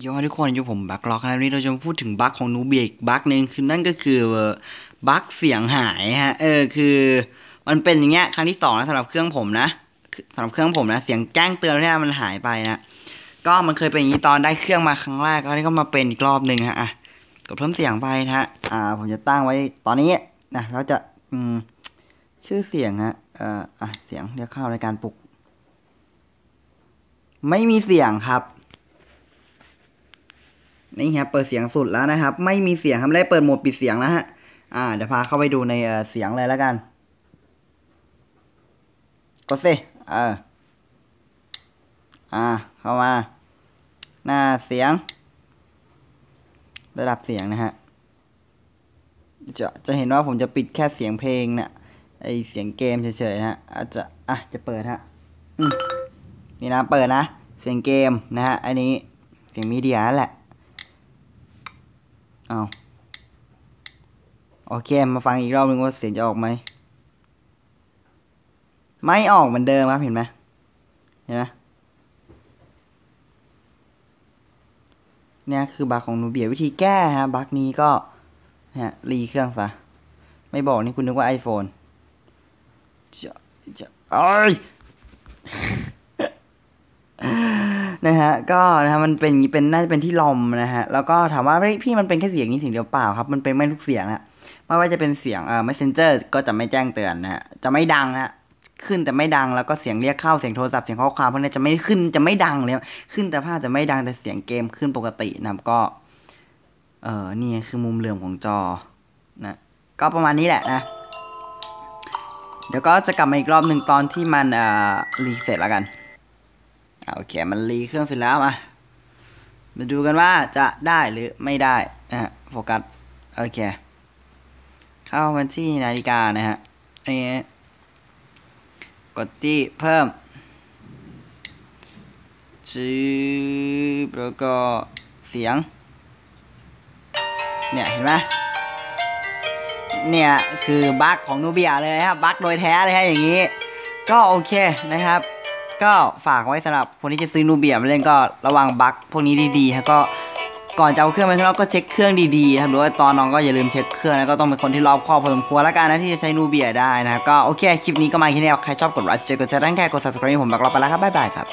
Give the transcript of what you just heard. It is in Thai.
โยทุกคนอยู่ผมบักล็อกนะวันนี้เราจะมาพูดถึงบักของนูเบียอีกบักหนึ่งคือนั่นก็คือบักเสียงหายฮะ เออคือมันเป็นอย่างเงี้ยครั้งที่สองแล้วสำหรับเครื่องผมนะสำหรับเครื่องผมนะเสียงแจ้งเตือนเนี่ยมันหายไปนะก็มันเคยเป็นอย่างนี้ตอนได้เครื่องมาครั้งแรกแล้วนี่ก็มาเป็นอีกรอบหนึ่งฮะอะกดเพิ่มเสียงไปนะฮะอ่า ผมจะตั้งไว้ตอนนี้นะเราจะอืมชื่อเสียงฮะเอ่ออะเสียงเรียกเข้ารายการปลุก ไม่มีเสียงครับ นี่ครับเปิดเสียงสุดแล้วนะครับ ไม่มีเสียงครับไม่ได้เปิดโหมดปิดเสียงแล้วฮะอ่าเดี๋ยวพาเข้าไปดูในเสียงเลยแล้วกันกดสิเอออ่าเข้ามา หน้าเสียง ระดับเสียงนะฮะจะจะเห็นว่าผมจะปิดแค่เสียงเพลงเนะี่ยไอเสียงเกมเฉยๆนะฮะอาจจะอะจะเปิดฮะนี่นะเปิดนะ เสียงเกมนะฮะอันนี้เสียงมีเดียแหละ เอาโอเค มาฟังอีกรอบนึงว่าเสียงจะออกไหม ไม่ออกเหมือนเดิมครับเห็นไหมเห็นไหมเนี่ยคือบั๊กของนูเบียวิธีแก้ฮะบั๊กนี้ก็เนี่ยรีเครื่องซะ ไม่บอกนี่คุณนึกว่า iPhone จะจะเอ้ย นะฮะก็นะฮะมันเป็นเป็นน่าจะเป็นที่ลมนะฮะแล้วก็ถามว่าพี่มันเป็นแค่เสียงนี้เสียงเดียวเปล่าครับมันเป็นไม่ทุกเสียงอะไม่ว่าจะเป็นเสียงเอ่อ messenger ก็จะไม่แจ้งเตือนนะฮะจะไม่ดังนะขึ้นแต่ไม่ดังแล้วก็เสียงเรียกเข้าเสียงโทรศัพท์เสียงข้อความพวกนี้จะไม่ขึ้นจะไม่ดังเลยขึ้นแต่ภาพแต่ไม่ดังแต่เสียงเกมขึ้นปกตินะก็ เออนี่คือมุมเหลื่อมของจอนะก็ประมาณนี้แหละนะเดี๋ยวก็จะกลับมาอีกรอบหนึ่งตอนที่มันเอ่อรีเซ็ตแล้วกัน โอเคมันรีเครื่องเสร็จแล้วมามาดูกันว่าจะได้หรือไม่ได้นะฮะโฟกัสโอเค เข้ามาที่นาฬิกานะฮะอันนี้กดที่เพิ่มชื่อแล้วก็เสียง เนี่ย เห็นไหมเนี่ย คือบั๊กของนูเบียเลยครับบั๊กโดยแท้เลยฮะอย่างนี้ ก็โอเคนะครับ ก็ฝากไว้สำหรับคนที่จะซื้อนูเบียมาเล่นก็ระวังบั๊กพวกนี้ดีๆฮะก็ก่อนจะเอาเครื่องไปทดลองก็เช็คเครื่องดีๆครับหรือว่าตอนน้องก็อย่าลืมเช็คเครื่องแล้วก็ต้องเป็นคนที่รอบคอบพอสมควรแล้วกันนะที่จะใช้นูเบียได้นะก็โอเคคลิปนี้ก็มาแค่นี้ใครชอบกดไลค์กดแชร์กดแชร์ตั้งแค่กด subscribe ผมบักรอไปแล้วครับบ๊ายบายครับ